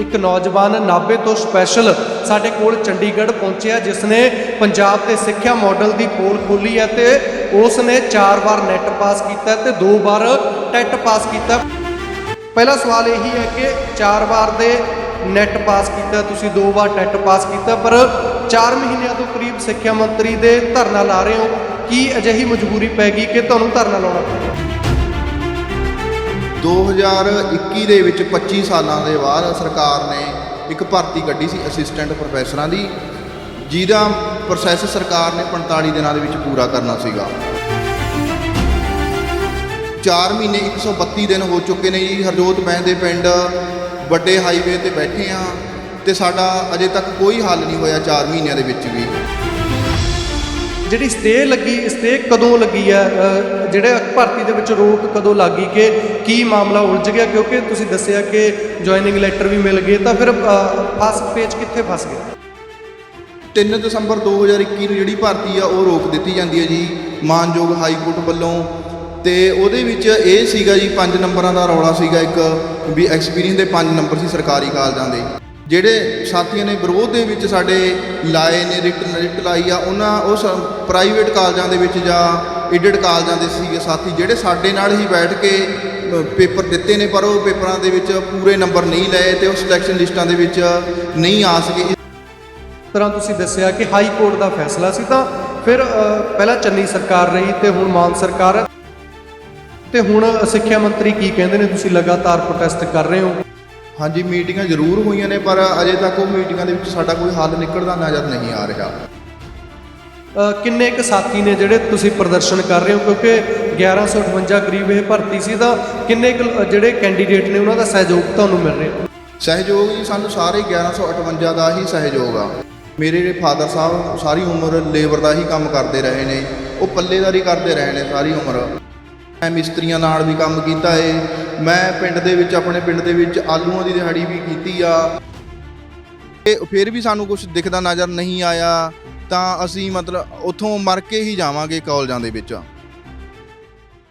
ਇੱਕ ਨੌਜਵਾਨ ਨਾਭੇ ਤੋਂ ਸਪੈਸ਼ਲ ਸਾਡੇ ਕੋਲ ਚੰਡੀਗੜ੍ਹ ਪਹੁੰਚਿਆ ਜਿਸ ਨੇ ਪੰਜਾਬ ਤੇ ਸਿੱਖਿਆ ਮਾਡਲ ਦੀ ਪੋਲ ਖੋਲੀ ਹੈ ਤੇ ਉਸ ਨੇ 4 ਵਾਰ ਨੈਟ ਪਾਸ ਕੀਤਾ ਤੇ 2 ਵਾਰ ਟੈਟ ਪਾਸ ਕੀਤਾ। ਪਹਿਲਾ ਸਵਾਲ ਇਹੀ ਹੈ ਕਿ 4 ਵਾਰ ਦੇ ਨੈਟ ਪਾਸ ਕੀਤਾ, ਤੁਸੀਂ 2 ਵਾਰ ਟੈਟ ਪਾਸ ਕੀਤਾ, ਪਰ 4 ਮਹੀਨਿਆਂ ਤੋਂ ਕਰੀਬ ਸਿੱਖਿਆ ਮੰਤਰੀ ਦੇ ਧਰਨਾ ਲਾ ਰਹੇ ਹੋ। ਕੀ ਅਜਿਹੀ ਮਜਬੂਰੀ ਪੈ ਗਈ ਕਿ ਤੁਹਾਨੂੰ ਧਰਨਾ ਲਾਉਣਾ ਪਿਆ 2021 ਦੇ ਵਿੱਚ 25 ਸਾਲਾਂ ਦੇ ਬਾਅਦ ਸਰਕਾਰ ਨੇ ਇੱਕ ਭਰਤੀ ਕੱਢੀ ਸੀ ਅਸਿਸਟੈਂਟ ਪ੍ਰੋਫੈਸਰਾਂ ਦੀ, ਜਿਹਦਾ ਪ੍ਰੋਸੈਸ ਸਰਕਾਰ ਨੇ 45 ਦਿਨਾਂ ਦੇ ਵਿੱਚ ਪੂਰਾ ਕਰਨਾ ਸੀਗਾ। 4 ਮਹੀਨੇ 132 ਦਿਨ ਹੋ ਚੁੱਕੇ ਨੇ ਜੀ। ਹਰਜੋਤ ਬੈਂਸ ਦੇ ਪਿੰਡ ਵੱਡੇ ਹਾਈਵੇ ਤੇ ਬੈਠੇ ਆ ਤੇ ਸਾਡਾ ਅਜੇ ਤੱਕ ਕੋਈ ਹੱਲ ਨਹੀਂ ਹੋਇਆ 4 ਮਹੀਨਿਆਂ ਦੇ ਵਿੱਚ ਵੀ। ਜਿਹੜੀ ਸਟੇ ਲੱਗੀ ਸਟੇ ਕਦੋਂ ਲੱਗੀ ਹੈ? ਜਿਹੜੇ ਭਰਤੀ ਦੇ ਵਿੱਚ ਰੋਕ ਕਦੋਂ ਲੱਗੀ ਕਿ ਕੀ ਮਾਮਲਾ ਉਲਝ ਗਿਆ? ਕਿਉਂਕਿ ਤੁਸੀਂ ਦੱਸਿਆ ਕਿ ਜੁਆਇਨਿੰਗ ਲੈਟਰ ਵੀ ਮਿਲ ਗਏ, ਤਾਂ ਫਿਰ ਫਸਟ ਪੇਜ ਕਿੱਥੇ ਫਸ ਗਏ? 3 ਦਸੰਬਰ 2021 ਨੂੰ ਜਿਹੜੀ ਭਰਤੀ ਆ, ਉਹ ਰੋਕ ਦਿੱਤੀ ਜਾਂਦੀ ਹੈ ਜੀ, ਮਾਨਯੋਗ ਹਾਈ ਕੋਰਟ ਵੱਲੋਂ। ਤੇ ਉਹਦੇ ਵਿੱਚ ਇਹ ਸੀਗਾ ਜੀ 5 ਨੰਬਰਾਂ ਦਾ ਰੌਲਾ ਸੀਗਾ ਇੱਕ, ਵੀ ਐਕਸਪੀਰੀਅੰਸ ਦੇ 5 ਨੰਬਰ ਸੀ ਸਰਕਾਰੀ ਕਾਲਜਾਂ ਦੇ। ਜਿਹੜੇ ਸਾਥੀਆਂ ਨੇ ਵਿਰੋਧ ਦੇ ਵਿੱਚ ਸਾਡੇ ਲਾਏ ਨੇ, ਰਿਟ ਰਿਟ ਲਾਈ ਆ, ਉਹਨਾਂ ਉਸ ਪ੍ਰਾਈਵੇਟ ਕਾਲਜਾਂ ਦੇ ਵਿੱਚ ਜਾਂ ਏਡਡ ਕਾਲਜਾਂ ਦੇ ਸੀਗੇ ਸਾਥੀ, ਜਿਹੜੇ ਸਾਡੇ ਨਾਲ ਹੀ ਬੈਠ ਕੇ ਪੇਪਰ ਦਿੱਤੇ ਨੇ, ਪਰ ਉਹ ਪੇਪਰਾਂ ਦੇ ਵਿੱਚ ਪੂਰੇ ਨੰਬਰ ਨਹੀਂ ਲਏ ਤੇ ਉਹ ਸਿਲੈਕਸ਼ਨ ਲਿਸਟਾਂ ਦੇ ਵਿੱਚ ਨਹੀਂ ਆ ਸਕੇ। ਤਰ੍ਹਾਂ ਤੁਸੀਂ ਦੱਸਿਆ ਕਿ ਹਾਈ ਕੋਰਟ ਦਾ ਫੈਸਲਾ ਸੀ ਤਾਂ ਫਿਰ ਪਹਿਲਾਂ ਚੰਨੀ ਸਰਕਾਰ ਰਹੀ ਤੇ ਹੁਣ ਮਾਨ ਸਰਕਾਰ ਹੈ। ਤੇ ਹੁਣ ਸਿੱਖਿਆ ਮੰਤਰੀ ਕੀ ਕਹਿੰਦੇ ਨੇ? ਤੁਸੀਂ ਲਗਾਤਾਰ ਪ੍ਰੋਟੈਸਟ ਕਰ ਰਹੇ ਹੋ। ਹਾਂਜੀ ਮੀਟਿੰਗਾਂ ਜ਼ਰੂਰ ਹੋਈਆਂ ਨੇ ਪਰ ਅਜੇ ਤੱਕ ਉਹ ਮੀਟਿੰਗਾਂ ਦੇ ਵਿੱਚ ਸਾਡਾ ਕੋਈ ਹੱਲ ਨਿਕਲਦਾ ਨਜ਼ਰ ਨਹੀਂ ਆ ਰਿਹਾ। ਕਿੰਨੇ ਕੁ ਸਾਥੀ ਨੇ ਜਿਹੜੇ ਤੁਸੀਂ ਪ੍ਰਦਰਸ਼ਨ ਕਰ ਰਹੇ ਹੋ? ਕਿਉਂਕਿ 1158 ਕਰੀਬ ਇਹ ਭਰਤੀ ਸੀ ਤਾਂ ਕਿੰਨੇ ਕੁ ਜਿਹੜੇ ਕੈਂਡੀਡੇਟ ਨੇ ਉਹਨਾਂ ਦਾ ਸਹਿਯੋਗ ਤੁਹਾਨੂੰ ਮਿਲ ਰਿਹਾ? ਸਹਿਯੋਗ ਜੀ ਸਾਨੂੰ ਸਾਰੇ 1158 ਦਾ ਹੀ ਸਹਿਯੋਗ ਆ। ਮੇਰੇ ਜਿਹੜੇ ਫਾਦਰ ਸਾਹਿਬ ਸਾਰੀ ਉਮਰ ਲੇਬਰ ਦਾ ਹੀ ਕੰਮ ਕਰਦੇ ਰਹੇ ਨੇ ਉਹ ਪੱਲੇਦਾਰੀ ਕਰਦੇ ਰਹੇ ਨੇ ਸਾਰੀ ਉਮਰ। ਮੈਂ ਮਿਸਤਰੀਆਂ ਨਾਲ ਵੀ ਕੰਮ ਕੀਤਾ ਏ। ਮੈਂ ਪਿੰਡ ਦੇ ਵਿੱਚ, ਆਪਣੇ ਪਿੰਡ ਦੇ ਵਿੱਚ ਆਲੂਆਂ ਦੀ ਦਿਹਾੜੀ ਵੀ ਕੀਤੀ ਆ। ਤੇ ਫਿਰ ਵੀ ਸਾਨੂੰ ਕੁਝ ਦਿਖਦਾ ਨਜ਼ਰ ਨਹੀਂ ਆਇਆ, ਤਾਂ ਅਸੀਂ ਮਤਲਬ ਉੱਥੋਂ ਮਰ ਕੇ ਹੀ ਜਾਵਾਂਗੇ ਕਾਲਜਾਂ ਦੇ ਵਿੱਚ।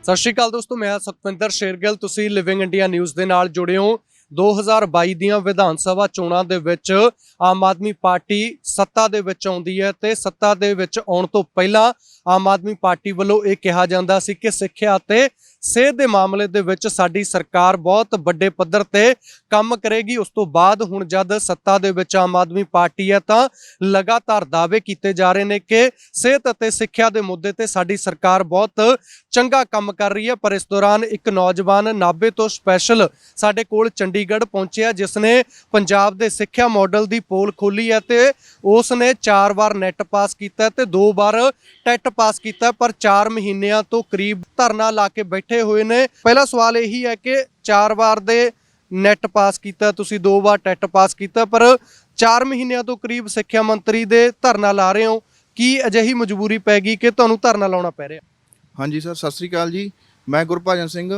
ਸਤਿ ਸ਼੍ਰੀ ਅਕਾਲ ਦੋਸਤੋ, ਮੈਂ ਹਾਂ ਸਤਵਿੰਦਰ ਸ਼ੇਰਗਿੱਲ। ਤੁਸੀਂ ਲਿਵਿੰਗ ਇੰਡੀਆ ਨਿਊਜ਼ ਦੇ ਨਾਲ ਜੁੜੇ ਹੋ। 2022 ਦੀਆਂ ਵਿਧਾਨ ਸਭਾ ਚੋਣਾਂ ਦੇ ਵਿੱਚ ਆਮ ਆਦਮੀ ਪਾਰਟੀ ਸੱਤਾ ਦੇ ਵਿੱਚ ਆਉਂਦੀ ਹੈ ਤੇ ਸੱਤਾ ਦੇ ਵਿੱਚ ਆਉਣ ਤੋਂ ਪਹਿਲਾਂ ਆਮ ਆਦਮੀ ਪਾਰਟੀ ਵੱਲੋਂ ਇਹ ਕਿਹਾ ਜਾਂਦਾ ਸੀ ਕਿ ਸਿੱਖਿਆ ਤੇ ਸਿਹਤ ਦੇ ਮਾਮਲੇ ਦੇ ਵਿੱਚ ਸਾਡੀ ਸਰਕਾਰ ਬਹੁਤ ਵੱਡੇ ਪੱਧਰ ਤੇ ਕੰਮ ਕਰੇਗੀ। ਉਸ ਤੋਂ ਬਾਅਦ ਹੁਣ ਜਦ ਸੱਤਾ ਦੇ ਵਿੱਚ ਆਮ ਆਦਮੀ ਪਾਰਟੀ ਹੈ ਤਾਂ ਲਗਾਤਾਰ ਦਾਅਵੇ ਕੀਤੇ ਜਾ ਰਹੇ ਨੇ ਕਿ ਸਿਹਤ ਅਤੇ ਸਿੱਖਿਆ ਦੇ ਮੁੱਦੇ ਤੇ ਸਾਡੀ ਸਰਕਾਰ ਬਹੁਤ ਚੰਗਾ ਕੰਮ ਕਰ ਰਹੀ ਹੈ। ਪਰ ਇਸ ਦੌਰਾਨ ਇੱਕ ਨੌਜਵਾਨ ਨਾਭੇ ਤੋਂ ਸਪੈਸ਼ਲ ਸਾਡੇ ਕੋਲ ਚੰਡੀ ਚੰਡੀਗੜ੍ਹ ਪਹੁੰਚਿਆ, ਜਿਸ ਨੇ ਪੰਜਾਬ ਦੇ ਸਿੱਖਿਆ ਮਾਡਲ ਦੀ ਪੋਲ ਖੋਲੀ ਹੈ ਤੇ ਉਸ ਨੇ 4 ਵਾਰ ਨੈਟ ਪਾਸ ਕੀਤਾ ਤੇ 2 ਵਾਰ ਟੈਟ ਪਾਸ ਕੀਤਾ, ਪਰ 4 ਮਹੀਨਿਆਂ ਤੋਂ ਕਰੀਬ ਧਰਨਾ ਲਾ ਕੇ ਬੈਠੇ ਹੋਏ ਨੇ। ਪਹਿਲਾ ਸਵਾਲ ਇਹੀ ਹੈ ਕਿ 4 ਵਾਰ ਦੇ ਨੈਟ ਪਾਸ ਕੀਤਾ, ਤੁਸੀਂ 2 ਵਾਰ ਟੈਟ ਪਾਸ ਕੀਤਾ, ਪਰ 4 ਮਹੀਨਿਆਂ ਤੋਂ ਕਰੀਬ ਸਿੱਖਿਆ ਮੰਤਰੀ ਦੇ ਧਰਨਾ ਲਾ ਰਹੇ ਹੋ। ਕੀ ਅਜਿਹੀ ਮਜਬੂਰੀ ਪੈ ਗਈ ਕਿ ਤੁਹਾਨੂੰ ਧਰਨਾ ਲਾਉਣਾ ਪੈ ਰਿਹਾ? ਹਾਂਜੀ ਸਰ, ਸਤਿ ਸ੍ਰੀ ਅਕਾਲ ਜੀ। ਮੈਂ ਗੁਰਭਾਜਨ ਸਿੰਘ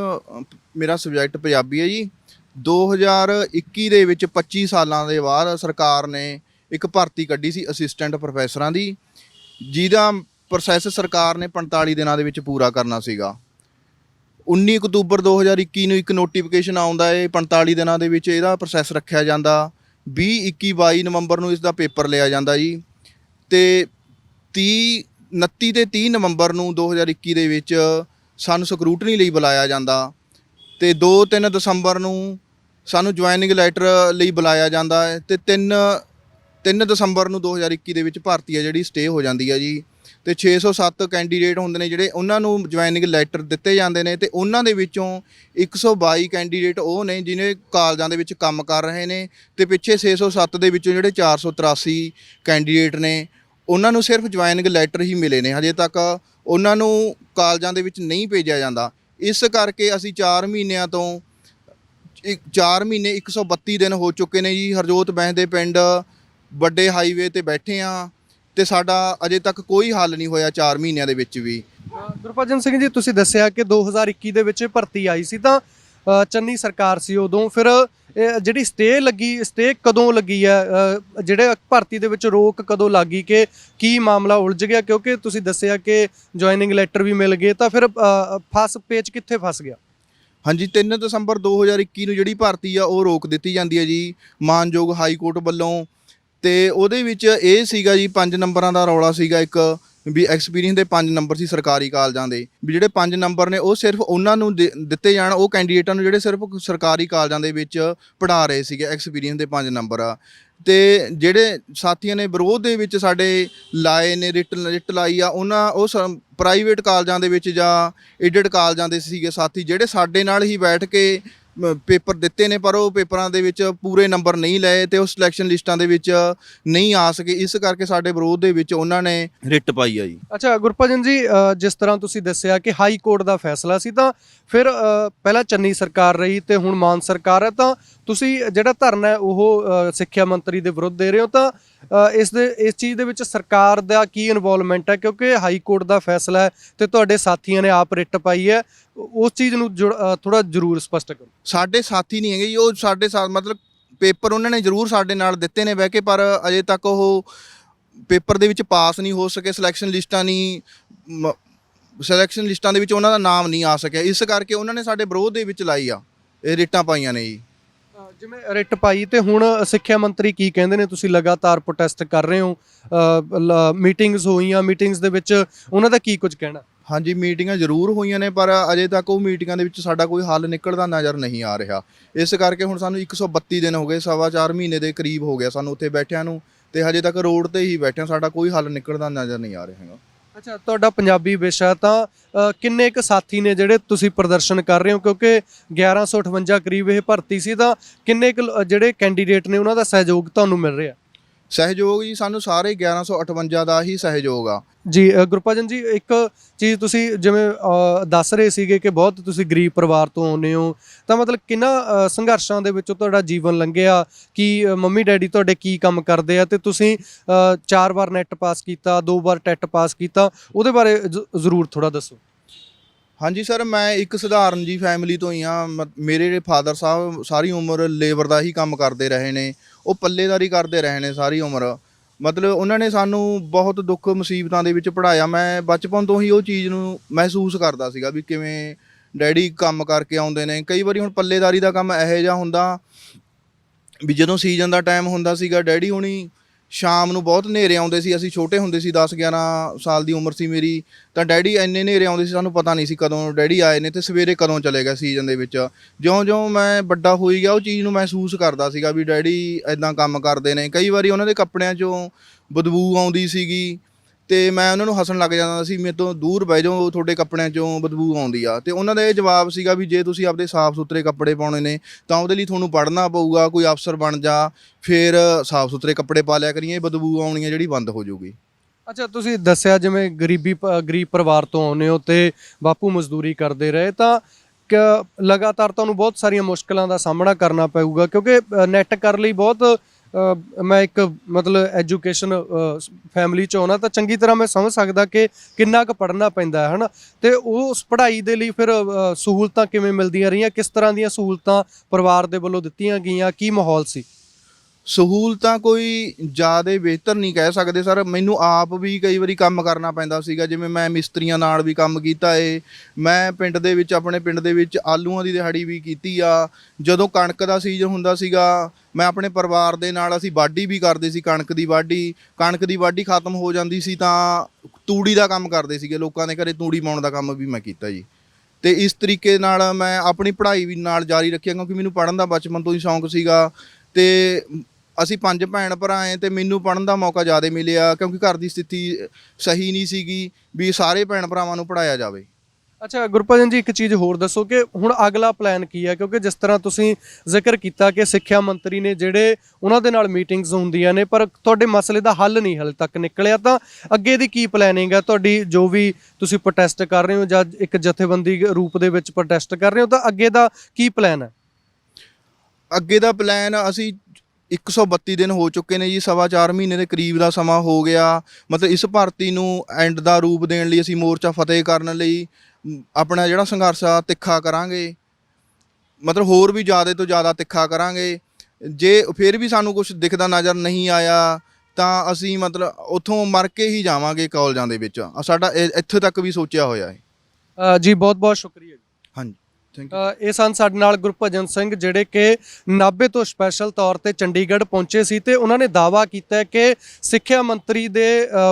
ਮੇਰਾ ਸਬਜੈਕਟ ਪੰਜਾਬੀ ਹੈ ਜੀ। 2021 ਦੇ ਵਿੱਚ 25 ਸਾਲਾਂ ਦੇ ਬਾਅਦ ਸਰਕਾਰ ਨੇ ਇੱਕ ਭਰਤੀ ਕੱਢੀ ਸੀ ਅਸਿਸਟੈਂਟ ਪ੍ਰੋਫੈਸਰਾਂ ਦੀ, ਜਿਹਦਾ ਪ੍ਰੋਸੈਸ ਸਰਕਾਰ ਨੇ 45 ਦਿਨਾਂ ਦੇ ਵਿੱਚ ਪੂਰਾ ਕਰਨਾ ਸੀਗਾ। 19 ਅਕਤੂਬਰ 2021 ਨੂੰ ਇੱਕ ਨੋਟੀਫਿਕੇਸ਼ਨ ਆਉਂਦਾ ਏ 45 ਦਿਨਾਂ ਦੇ ਵਿੱਚ ਇਹਦਾ ਪ੍ਰੋਸੈਸ ਰੱਖਿਆ ਜਾਂਦਾ। 20 21 22 ਨਵੰਬਰ ਨੂੰ ਇਸ ਦਾ ਪੇਪਰ ਲਿਆ ਜਾਂਦਾ ਜੀ। ਤੇ 30 29 ਤੇ 30 ਨਵੰਬਰ ਨੂੰ 2021 ਦੇ ਵਿੱਚ ਸਾਨੂੰ ਸਕਰੂਟਨੀ ਲਈ ਬੁਲਾਇਆ ਜਾਂਦਾ। ਤੇ 2-3 ਦਸੰਬਰ ਨੂੰ ਸਾਨੂੰ ਜੁਆਇਨਿੰਗ ਲੈਟਰ ਲਈ ਬੁਲਾਇਆ ਜਾਂਦਾ ਹੈ ਤੇ 3 3 ਦਸੰਬਰ ਨੂੰ 2021 ਦੇ ਵਿੱਚ ਭਰਤੀ ਹੈ ਜਿਹੜੀ ਸਟੇ ਹੋ ਜਾਂਦੀ ਹੈ ਜੀ। ਤੇ 607 ਕੈਂਡੀਡੇਟ ਹੁੰਦੇ ਨੇ ਜਿਹੜੇ ਉਹਨਾਂ ਨੂੰ ਜੁਆਇਨਿੰਗ ਲੈਟਰ ਦਿੱਤੇ ਜਾਂਦੇ ਨੇ ਤੇ ਉਹਨਾਂ ਦੇ ਵਿੱਚੋਂ 122 ਕੈਂਡੀਡੇਟ ਉਹ ਨੇ ਜਿਨੇ ਕਾਲਜਾਂ ਦੇ ਵਿੱਚ ਕੰਮ ਕਰ ਰਹੇ ਨੇ ਤੇ ਪਿੱਛੇ 607 ਦੇ ਵਿੱਚੋਂ ਜਿਹੜੇ 483 ਕੈਂਡੀਡੇਟ ਨੇ, ਉਹਨਾਂ ਨੂੰ ਸਿਰਫ ਜੁਆਇਨਿੰਗ ਲੈਟਰ ਹੀ ਮਿਲੇ ਨੇ। ਹਜੇ ਤੱਕ ਉਹਨਾਂ ਨੂੰ ਕਾਲਜਾਂ ਦੇ ਵਿੱਚ ਨਹੀਂ ਭੇਜਿਆ ਜਾਂਦਾ। ਇਸ ਕਰਕੇ ਅਸੀਂ 4 ਮਹੀਨਿਆਂ ਤੋਂ ਇੱਕ 4 ਮਹੀਨੇ 132 ਦਿਨ ਹੋ ਚੁੱਕੇ ਨੇ ਜੀ। ਹਰਜੋਤ ਬੈਂਸ ਦੇ ਪਿੰਡ, ਵੱਡੇ ਹਾਈਵੇ ਤੇ ਬੈਠੇ ਆ ਤੇ ਸਾਡਾ ਅਜੇ ਤੱਕ ਕੋਈ ਹੱਲ ਨਹੀਂ ਹੋਇਆ 4 ਮਹੀਨਿਆਂ ਦੇ ਵਿੱਚ ਵੀ। ਗੁਰਭਜਨ ਸਿੰਘ ਜੀ, ਤੁਸੀਂ ਦੱਸਿਆ ਕਿ 2021 ਦੇ ਵਿੱਚ ਭਰਤੀ ਆਈ ਸੀ ਤਾਂ ਚੰਨੀ ਸਰਕਾਰ ਸੀ ਉਦੋਂ। ਫਿਰ ਜਿਹੜੀ ਸਟੇ ਲੱਗੀ ਸਟੇ ਕਦੋਂ ਲੱਗੀ ਹੈ? ਜਿਹੜੇ ਭਰਤੀ ਦੇ ਵਿੱਚ ਰੋਕ ਕਦੋਂ ਲੱਗੀ ਕਿ ਕੀ ਮਾਮਲਾ ਉਲਝ ਗਿਆ? ਕਿਉਂਕਿ ਤੁਸੀਂ ਦੱਸਿਆ ਕਿ ਜੁਆਇਨਿੰਗ ਲੈਟਰ ਵੀ ਮਿਲ ਗਏ ਤਾਂ ਫਿਰ ਫਸ, ਪੇਚ ਕਿੱਥੇ ਫਸ ਗਿਆ? ਹਾਂਜੀ 3 ਦਸੰਬਰ 2021 ਨੂੰ ਜਿਹੜੀ ਭਰਤੀ ਆ, ਉਹ ਰੋਕ ਦਿੱਤੀ ਜਾਂਦੀ ਹੈ ਜੀ, ਮਾਨਯੋਗ ਹਾਈ ਕੋਰਟ ਵੱਲੋਂ। ਤੇ ਉਹਦੇ ਵਿੱਚ ਇਹ ਸੀਗਾ ਜੀ 5 ਨੰਬਰਾਂ ਦਾ ਰੌਲਾ ਸੀਗਾ ਇੱਕ ਵੀ ਐਕਸਪੀਰੀਅੰਸ ਦੇ 5 ਨੰਬਰ ਸੀ ਸਰਕਾਰੀ ਕਾਲਜਾਂ ਦੇ। ਵੀ ਜਿਹੜੇ 5 ਨੰਬਰ ਨੇ, ਉਹ ਸਿਰਫ ਉਹਨਾਂ ਨੂੰ ਦੇ- ਦਿੱਤੇ ਜਾਣ, ਉਹ ਕੈਂਡੀਡੇਟਾਂ ਨੂੰ ਜਿਹੜੇ ਸਿਰਫ ਸਰਕਾਰੀ ਕਾਲਜਾਂ ਦੇ ਵਿੱਚ ਪੜ੍ਹਾ ਰਹੇ ਸੀਗੇ ਐਕਸਪੀਰੀਅੰਸ ਦੇ 5 ਨੰਬਰ ਆ। ਤੇ ਜਿਹੜੇ ਸਾਥੀਆਂ ਨੇ ਵਿਰੋਧ ਦੇ ਵਿੱਚ ਸਾਡੇ ਲਾਏ ਨੇ, ਰਿਟ ਰਿਟ ਲਾਈ ਆ, ਉਹਨਾਂ, ਉਹ ਪ੍ਰਾਈਵੇਟ ਕਾਲਜਾਂ ਦੇ ਵਿੱਚ ਜਾਂ ਏਡਡ ਕਾਲਜਾਂ ਦੇ ਸੀਗੇ ਸਾਥੀ, ਜਿਹੜੇ ਸਾਡੇ ਨਾਲ ਹੀ ਬੈਠ ਕੇ ਪੇਪਰ ਦਿੱਤੇ ਨੇ, ਪਰ ਉਹ ਪੇਪਰਾਂ ਦੇ ਵਿੱਚ ਪੂਰੇ ਨੰਬਰ ਨਹੀਂ ਲਏ ਤੇ ਉਹ ਸਿਲੈਕਸ਼ਨ ਲਿਸਟਾਂ ਦੇ ਵਿੱਚ ਨਹੀਂ ਆ ਸਕੇ। ਇਸ ਕਰਕੇ ਸਾਡੇ ਵਿਰੋਧ ਦੇ ਵਿੱਚ ਉਹਨਾਂ ਨੇ ਰਿਟ ਪਾਈ ਆ ਜੀ। ਅੱਛਾ ਗੁਰਭਜਨ ਜੀ ਜਿਸ ਤਰ੍ਹਾਂ ਤੁਸੀਂ ਦੱਸਿਆ ਕਿ ਹਾਈ ਕੋਰਟ ਦਾ ਫੈਸਲਾ ਸੀ, ਤਾਂ ਫਿਰ ਪਹਿਲਾਂ ਚੰਨੀ ਸਰਕਾਰ ਰਹੀ ਤੇ ਹੁਣ ਮਾਨ ਸਰਕਾਰ ਹੈ, ਤਾਂ ਤੁਸੀਂ ਜਿਹੜਾ ਧਰਨਾ ਹੈ, ਉਹ ਸਿੱਖਿਆ ਮੰਤਰੀ ਦੇ ਵਿਰੁੱਧ ਦੇ ਰਹੇ ਹੋ, ਤਾਂ ਇਸ ਦੇ ਇਸ ਚੀਜ਼ ਦੇ ਵਿੱਚ ਸਰਕਾਰ ਦਾ ਕੀ ਇਨਵੋਲਵਮੈਂਟ ਹੈ? ਕਿਉਂਕਿ ਹਾਈ ਕੋਰਟ ਦਾ ਫੈਸਲਾ ਹੈ ਤੇ ਤੁਹਾਡੇ ਸਾਥੀਆਂ ਨੇ ਆਪ ਰਿਟ ਪਾਈ ਹੈ। ਉਸ ਚੀਜ਼ ਨੂੰ ਥੋੜਾ ਜ਼ਰੂਰ ਸਪਸ਼ਟ ਕਰੋ। ਸਾਡੇ ਸਾਥੀ ਨਹੀਂ ਹੈਗੇ ਜੀ, ਉਹ ਸਾਡੇ ਸਾਥ ਮਤਲਬ ਪੇਪਰ ਉਹਨਾਂ ਨੇ ਜ਼ਰੂਰ ਸਾਡੇ ਨਾਲ ਦਿੱਤੇ ਨੇ ਬਹਿ ਕੇ, ਪਰ ਅਜੇ ਤੱਕ ਉਹ ਪੇਪਰ ਦੇ ਵਿੱਚ ਪਾਸ ਨਹੀਂ ਹੋ ਸਕੇ ਸਿਲੈਕਸ਼ਨ ਲਿਸਟਾਂ ਨਹੀਂ ਸਿਲੈਕਸ਼ਨ ਲਿਸਟਾਂ ਦੇ ਵਿੱਚ ਉਹਨਾਂ ਦਾ ਨਾਮ ਨਹੀਂ ਆ ਸਕਿਆ। ਇਸ ਕਰਕੇ ਉਹਨਾਂ ਨੇ ਸਾਡੇ ਵਿਰੋਧ ਦੇ ਵਿੱਚ ਲਾਈ ਆ, ਇਹ ਰਿਟਾਂ ਪਾਈਆਂ ਨੇ ਜੀ। ਜਿਵੇਂ ਰਿਟ ਪਾਈ ਤੇ ਹੁਣ ਸਿੱਖਿਆ ਮੰਤਰੀ ਕੀ ਕਹਿੰਦੇ ਨੇ? ਤੁਸੀਂ ਲਗਾਤਾਰ ਪ੍ਰੋਟੈਸਟ ਕਰ ਰਹੇ ਹੋ। ਮੀਟਿੰਗਸ ਹੋਈਆਂ ਮੀਟਿੰਗਸ ਦੇ ਵਿੱਚ ਉਹਨਾਂ ਦਾ ਕੀ ਕੁਝ ਕਹਿਣਾ? ਹਾਂਜੀ ਮੀਟਿੰਗਾਂ ਜ਼ਰੂਰ ਹੋਈਆਂ ਨੇ, ਪਰ ਅਜੇ ਤੱਕ ਉਹ ਮੀਟਿੰਗਾਂ ਦੇ ਵਿੱਚ ਸਾਡਾ ਕੋਈ ਹੱਲ ਨਿਕਲਦਾ ਨਜ਼ਰ ਨਹੀਂ ਆ ਰਿਹਾ। ਇਸ ਕਰਕੇ ਹੁਣ ਸਾਨੂੰ 132 ਦਿਨ ਹੋ ਗਏ, ਸਵਾ ਚਾਰ ਮਹੀਨੇ ਦੇ ਕਰੀਬ ਹੋ ਗਿਆ ਸਾਨੂੰ ਉੱਥੇ ਬੈਠਿਆਂ ਨੂੰ ਤੇ ਹਜੇ ਤੱਕ ਰੋਡ ਤੇ ਹੀ ਬੈਠਿਆਂ ਸਾਡਾ ਕੋਈ ਹੱਲ ਨਿਕਲਦਾ ਨਜ਼ਰ ਨਹੀਂ ਆ ਰਿਹਾ ਹੈਗਾ। ਅੱਛਾ ਤੁਹਾਡਾ ਪੰਜਾਬੀ ਵਿਸ਼ਾ ਤਾਂ ਅ, ਕਿੰਨੇ ਕੁ ਸਾਥੀ ਨੇ ਜਿਹੜੇ ਤੁਸੀਂ ਪ੍ਰਦਰਸ਼ਨ ਕਰ ਰਹੇ ਹੋ? ਕਿਉਂਕਿ 1158 ਕਰੀਬ ਇਹ ਭਰਤੀ ਸੀ ਤਾਂ ਕਿੰਨੇ ਕੁ ਲ- ਜਿਹੜੇ ਕੈਂਡੀਡੇਟ ਨੇ ਉਹਨਾਂ ਦਾ ਸਹਿਯੋਗ ਤੁਹਾਨੂੰ ਮਿਲ ਰਿਹਾ? ਸਹਿਯੋਗ ਜੀ ਸਾਨੂੰ ਸਾਰੇ 1158 ਦਾ ਹੀ ਸਹਿਯੋਗ ਆ। ਜੀ ਅ, ਗੁਰਪਜਨ ਜੀ ਇੱਕ ਚੀਜ਼ ਤੁਸੀਂ ਜਿਵੇਂ ਦੱਸ ਰਹੇ ਸੀਗੇ ਕਿ ਬਹੁਤ ਤੁਸੀਂ ਗਰੀਬ ਪਰਿਵਾਰ ਤੋਂ ਆਉਂਦੇ ਹੋ ਤਾਂ ਮਤਲਬ ਕਿੰਨਾ ਸੰਘਰਸ਼ਾਂ ਦੇ ਵਿੱਚੋਂ ਤੁਹਾਡਾ ਜੀਵਨ ਲੰਘਿਆ? ਕਿ ਮੰਮੀ ਡੈਡੀ ਤੁਹਾਡੇ ਕੀ ਕੰਮ ਕਰਦੇ ਆ? ਤੇ ਤੁਸੀਂ ਚਾਰ ਵਾਰ ਨੈਟ ਪਾਸ ਕੀਤਾ ਦੋ ਵਾਰ ਟੈਟ ਪਾਸ ਕੀਤਾ ਉਹਦੇ ਬਾਰੇ ਜ਼- ਜ਼ਰੂਰ ਥੋੜਾ ਦੱਸੋ। ਹਾਂਜੀ ਸਰ, ਮੈਂ ਇੱਕ ਸਧਾਰਨ ਜੀ ਫੈਮਿਲੀ ਤੋਂ ਹੀ ਆ ਮੇਰੇ ਫਾਦਰ ਸਾਹਿਬ ਸਾਰੀ ਉਮਰ ਲੇਬਰ ਦਾ ਹੀ ਕੰਮ ਕਰਦੇ ਰਹੇ ਨੇ। ਉਹ ਪੱਲੇਦਾਰੀ ਕਰਦੇ ਰਹੇ ਨੇ ਸਾਰੀ ਉਮਰ। ਮਤਲਬ ਉਹਨਾਂ ਨੇ ਸਾਨੂੰ ਬਹੁਤ ਦੁੱਖ ਮੁਸੀਬਤਾਂ ਦੇ ਵਿੱਚ ਪੜਾਇਆ ਮੈਂ ਬਚਪਨ ਤੋਂ ਹੀ ਉਹ ਚੀਜ਼ ਨੂੰ ਮਹਿਸੂਸ ਕਰਦਾ ਸੀਗਾ ਵੀ ਕਿਵੇਂ ਡੈਡੀ ਕੰਮ ਕਰਕੇ ਆਉਂਦੇ ਨੇ। ਕਈ ਵਾਰੀ ਹੁਣ ਪੱਲੇਦਾਰੀ ਦਾ ਕੰਮ ਇਹੋ ਜਿਹਾ ਹੁੰਦਾ ਵੀ ਜਦੋਂ ਸੀਜ਼ਨ ਦਾ ਟਾਈਮ ਹੁੰਦਾ ਸੀਗਾ, ਡੈਡੀ ਹੁਣੀ ਸ਼ਾਮ ਨੂੰ ਬਹੁਤ ਹਨੇਰੇ ਆਉਂਦੇ ਸੀ, ਅਸੀਂ ਛੋਟੇ ਹੁੰਦੇ ਸੀ 10 11 ਸਾਲ ਦੀ ਉਮਰ ਸੀ ਮੇਰੀ, ਤਾਂ ਡੈਡੀ ਇੰਨੇ ਹਨੇਰੇ ਆਉਂਦੇ ਸੀ, ਸਾਨੂੰ ਪਤਾ ਨਹੀਂ ਸੀ ਕਦੋਂ ਡੈਡੀ ਆਏ ਨੇ ਤੇ ਸਵੇਰੇ ਕਦੋਂ ਚਲੇ ਗਏ ਸੀਜ਼ਨ ਦੇ ਵਿੱਚ। ਜਿਉਂ-ਜਿਉਂ ਮੈਂ ਵੱਡਾ ਹੋਈ ਗਿਆ, ਉਹ ਚੀਜ਼ ਨੂੰ ਮਹਿਸੂਸ ਕਰਦਾ ਸੀਗਾ ਵੀ ਡੈਡੀ ਐਦਾਂ ਕੰਮ ਕਰਦੇ ਨੇ। ਕਈ ਵਾਰੀ ਉਹਨਾਂ ਦੇ ਕੱਪੜਿਆਂ 'ਚੋਂ ਬਦਬੂ ਆਉਂਦੀ ਸੀਗੀ ਤੇ ਮੈਂ ਉਹਨਾਂ ਨੂੰ ਹੱਸਣ ਲੱਗ ਜਾਂਦਾ ਸੀ, ਮੇਰੇ ਤੋਂ ਦੂਰ ਬਹਿ ਜਾਓ, ਤੁਹਾਡੇ ਕੱਪੜਿਆਂ 'ਚੋਂ ਬਦਬੂ ਆਉਂਦੀ ਆ। ਤੇ ਉਹਨਾਂ ਦਾ ਇਹ ਜਵਾਬ ਸੀਗਾ ਵੀ ਜੇ ਤੁਸੀਂ ਆਪਦੇ ਸਾਫ਼ ਸੁਥਰੇ ਕੱਪੜੇ ਪਾਉਣੇ ਨੇ, ਤਾਂ ਉਹਦੇ ਲਈ ਤੁਹਾਨੂੰ ਪੜ੍ਹਨਾ ਪਊਗਾ, ਕੋਈ ਅਫਸਰ ਬਣ ਜਾ, ਫਿਰ ਸਾਫ਼ ਸੁਥਰੇ ਕੱਪੜੇ ਪਾ ਲਿਆ ਕਰੀਏ ਬਦਬੂ ਆਉਣੀ ਆ ਜਿਹੜੀ ਬੰਦ ਹੋ ਜਾਊਗੀ। ਅੱਛਾ, ਤੁਸੀਂ ਦੱਸਿਆ ਜਿਵੇਂ ਗਰੀਬੀ ਪ- ਗਰੀਬ ਪਰਿਵਾਰ ਤੋਂ ਆਉਂਦੇ ਹੋ ਤੇ ਬਾਪੂ ਮਜ਼ਦੂਰੀ ਕਰਦੇ ਰਹੇ, ਤਾਂ ਕ- ਲਗਾਤਾਰ ਤੁਹਾਨੂੰ ਬਹੁਤ ਸਾਰੀਆਂ ਮੁਸ਼ਕਲਾਂ ਦਾ ਸਾਹਮਣਾ ਕਰਨਾ ਪਊਗਾ, ਕਿਉਂਕਿ ਨੈਟ ਕਰ ਲਈ ਬਹੁਤ ਮੈਂ ਇੱਕ ਮਤਲਬ ਐਜੂਕੇਸ਼ਨ ਫੈਮਿਲੀ ਚ ਆਉਣਾ ਤਾਂ ਚੰਗੀ ਤਰ੍ਹਾਂ ਮੈਂ ਸਮਝ ਸਕਦਾ ਕਿ ਕਿੰਨਾ ਕੁ ਪੜ੍ਹਨਾ ਪੈਂਦਾ ਹੈ, ਹਨਾ? ਤੇ ਉਸ ਪੜ੍ਹਾਈ ਦੇ ਲਈ ਫਿਰ ਸਹੂਲਤਾਂ ਕਿਵੇਂ ਮਿਲਦੀਆਂ ਰਹੀਆਂ? ਕਿਸ ਤਰ੍ਹਾਂ ਦੀਆਂ ਸਹੂਲਤਾਂ ਪਰਿਵਾਰ ਦੇ ਵੱਲੋਂ ਦਿੱਤੀਆਂ ਗਈਆਂ? ਕੀ ਮਾਹੌਲ ਸੀ? ਸਹੂਲਤਾਂ ਕੋਈ ਜ਼ਿਆਦਾ ਬਿਹਤਰ ਨਹੀਂ ਕਹਿ ਸਕਦੇ ਸਰ। ਮੈਨੂੰ ਆਪ ਵੀ ਕਈ ਵਾਰੀ ਕੰਮ ਕਰਨਾ ਪੈਂਦਾ ਸੀਗਾ, ਜਿਵੇਂ ਮੈਂ ਮਿਸਤਰੀਆਂ ਨਾਲ ਵੀ ਕੰਮ ਕੀਤਾ ਏ। ਮੈਂ ਪਿੰਡ ਦੇ ਵਿੱਚ, ਆਪਣੇ ਪਿੰਡ ਦੇ ਵਿੱਚ ਆਲੂਆਂ ਦੀ ਦਿਹਾੜੀ ਵੀ ਕੀਤੀ ਆ। ਜਦੋਂ ਕਣਕ ਦਾ ਸੀਜ਼ਨ ਹੁੰਦਾ ਸੀਗਾ, ਮੈਂ ਆਪਣੇ ਪਰਿਵਾਰ ਦੇ ਨਾਲ ਅਸੀਂ ਵਾਢੀ ਵੀ ਕਰਦੇ ਸੀ, ਕਣਕ ਦੀ ਵਾਢੀ। ਕਣਕ ਦੀ ਵਾਢੀ ਖਤਮ ਹੋ ਜਾਂਦੀ ਸੀ ਤਾਂ ਤੂੜੀ ਦਾ ਕੰਮ ਕਰਦੇ ਸੀਗੇ ਲੋਕਾਂ ਦੇ ਘਰੇ, ਤੂੜੀ ਪਾਉਣ ਦਾ ਕੰਮ ਵੀ ਮੈਂ ਕੀਤਾ ਜੀ। ਤੇ ਇਸ ਤਰੀਕੇ ਨਾਲ ਮੈਂ ਆਪਣੀ ਪੜ੍ਹਾਈ ਵੀ ਨਾਲ ਜਾਰੀ ਰੱਖਿਆ ਕਿਉਂਕਿ ਮੈਨੂੰ ਪੜ੍ਹਨ ਦਾ ਬਚਪਨ ਤੋਂ ਹੀ ਸ਼ੌਂਕ ਸੀਗਾ। ਤੇ ਅਸੀਂ ਪੰਜ ਭੈਣ ਭਰਾ ਐ ਤੇ ਮੈਨੂੰ ਪੜ੍ਹਨ ਦਾ ਮੌਕਾ ਜ਼ਿਆਦਾ ਮਿਲਿਆ ਕਿਉਂਕਿ ਘਰ ਦੀ ਸਥਿਤੀ ਸਹੀ ਨਹੀਂ ਸੀਗੀ ਵੀ ਸਾਰੇ ਭੈਣ ਭਰਾਵਾਂ ਨੂੰ ਪੜਾਇਆ ਜਾਵੇ। ਅੱਛਾ ਗੁਰਪਜਨ ਜੀ ਇੱਕ ਚੀਜ਼ ਹੋਰ ਦੱਸੋ ਕਿ ਹੁਣ ਅਗਲਾ ਪਲਾਨ ਕੀ ਹੈ? ਕਿਉਂਕਿ ਜਿਸ ਤਰ੍ਹਾਂ ਤੁਸੀਂ ਜ਼ਿਕਰ ਕੀਤਾ ਕਿ ਸਿੱਖਿਆ ਮੰਤਰੀ ਨੇ ਜਿਹੜੇ ਉਹਨਾਂ ਦੇ ਨਾਲ ਮੀਟਿੰਗਸ ਹੁੰਦੀਆਂ ਨੇ ਪਰ ਤੁਹਾਡੇ ਮਸਲੇ ਦਾ ਹੱਲ ਨਹੀਂ ਹਾਲੇ ਤੱਕ ਨਿਕਲਿਆ ਤਾਂ ਅੱਗੇ ਦੀ ਕੀ ਪਲੈਨਿੰਗ ਹੈ? ਤੁਹਾਡੀ ਜੋ ਵੀ ਤੁਸੀਂ ਪ੍ਰੋਟੈਸਟ ਕਰ ਰਹੇ ਹੋ ਜਾਂ ਇੱਕ ਜਥੇਬੰਦੀ ਰੂਪ ਦੇ ਵਿੱਚ ਪ੍ਰੋਟੈਸਟ ਕਰ ਰਹੇ ਹੋ ਤਾਂ ਅੱਗੇ ਦਾ ਕੀ ਪਲਾਨ ਹੈ? ਅੱਗੇ ਦਾ ਪਲਾਨ ਅਸੀਂ 132 ਦਿਨ ਹੋ ਚੁੱਕੇ ਨੇ ਜੀ ਸਵਾ ਚਾਰ ਮਹੀਨੇ ਦੇ ਕਰੀਬ ਦਾ ਸਮਾਂ ਹੋ ਗਿਆ। ਮਤਲਬ ਇਸ ਭਰਤੀ ਨੂੰ ਐਂਡ ਦਾ ਰੂਪ ਦੇਣ ਲਈ ਅਸੀਂ ਮੋਰਚਾ ਫਤਿਹ ਕਰਨ ਲਈ ਆਪਣਾ ਜਿਹੜਾ ਸੰਘਰਸ਼ ਆ ਤਿੱਖਾ ਕਰਾਂਗੇ। ਮਤਲਬ ਹੋਰ ਵੀ ਜ਼ਿਆਦਾ ਤੋਂ ਜ਼ਿਆਦਾ ਤਿੱਖਾ ਕਰਾਂਗੇ। ਜੇ ਫਿਰ ਵੀ ਸਾਨੂੰ ਕੁਝ ਦਿਖਦਾ ਨਜ਼ਰ ਨਹੀਂ ਆਇਆ ਤਾਂ ਅਸੀਂ ਮਤਲਬ ਉੱਥੋਂ ਮਰ ਕੇ ਹੀ ਜਾਵਾਂਗੇ ਕਾਲਜਾਂ ਦੇ ਵਿੱਚ। ਸਾਡਾ ਇੱਥੇ ਤੱਕ ਵੀ ਸੋਚਿਆ ਹੋਇਆ ਹੈ। ਜੀ ਬਹੁਤ ਬਹੁਤ ਸ਼ੁਕਰੀਆ ਜੀ। ਹਾਂਜੀ। ਇਹ ਸਨ ਸਾਡੇ ਨਾਲ ਗੁਰਭਜਨ ਸਿੰਘ ਜਿਹੜੇ ਕਿ ਨਾਭੇ ਤੋਂ ਸਪੈਸ਼ਲ ਤੌਰ ਤੇ ਚੰਡੀਗੜ੍ਹ ਪਹੁੰਚੇ ਸੀ ਤੇ ਉਹਨਾਂ ਨੇ ਦਾਅਵਾ ਕੀਤਾ ਕਿ ਸਿੱਖਿਆ ਮੰਤਰੀ ਦੇ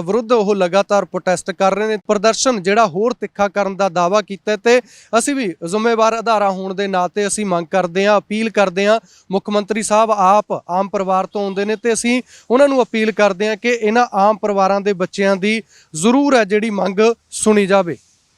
ਵਿਰੁੱਧ ਉਹ ਲਗਾਤਾਰ ਪ੍ਰੋਟੈਸਟ ਕਰ ਰਹੇ ਨੇ। ਪ੍ਰਦਰਸ਼ਨ ਜਿਹੜਾ ਹੋਰ ਤਿੱਖਾ ਕਰਨ ਦਾ ਦਾਅਵਾ ਕੀਤਾ ਹੈ ਤੇ ਅਸੀਂ ਵੀ ਜ਼ਿੰਮੇਵਾਰ ਅਧਾਰਾ ਹੋਣ ਦੇ ਨਾਤੇ ਅਸੀਂ ਮੰਗ ਕਰਦੇ ਹਾਂ, ਅਪੀਲ ਕਰਦੇ ਹਾਂ। ਮੁੱਖ ਮੰਤਰੀ ਸਾਹਿਬ, ਆਪ ਆਮ ਪਰਿਵਾਰ ਤੋਂ ਆਉਂਦੇ ਨੇ ਤੇ ਅਸੀਂ ਉਹਨਾਂ ਨੂੰ ਅਪੀਲ ਕਰਦੇ ਹਾਂ ਕਿ ਇਹਨਾਂ ਆਮ ਪਰਿਵਾਰਾਂ ਦੇ ਬੱਚਿਆਂ ਦੀ ਜ਼ਰੂਰ ਹੈ ਜਿਹੜੀ ਮੰਗ ਸੁਣੀ ਜਾਵੇ।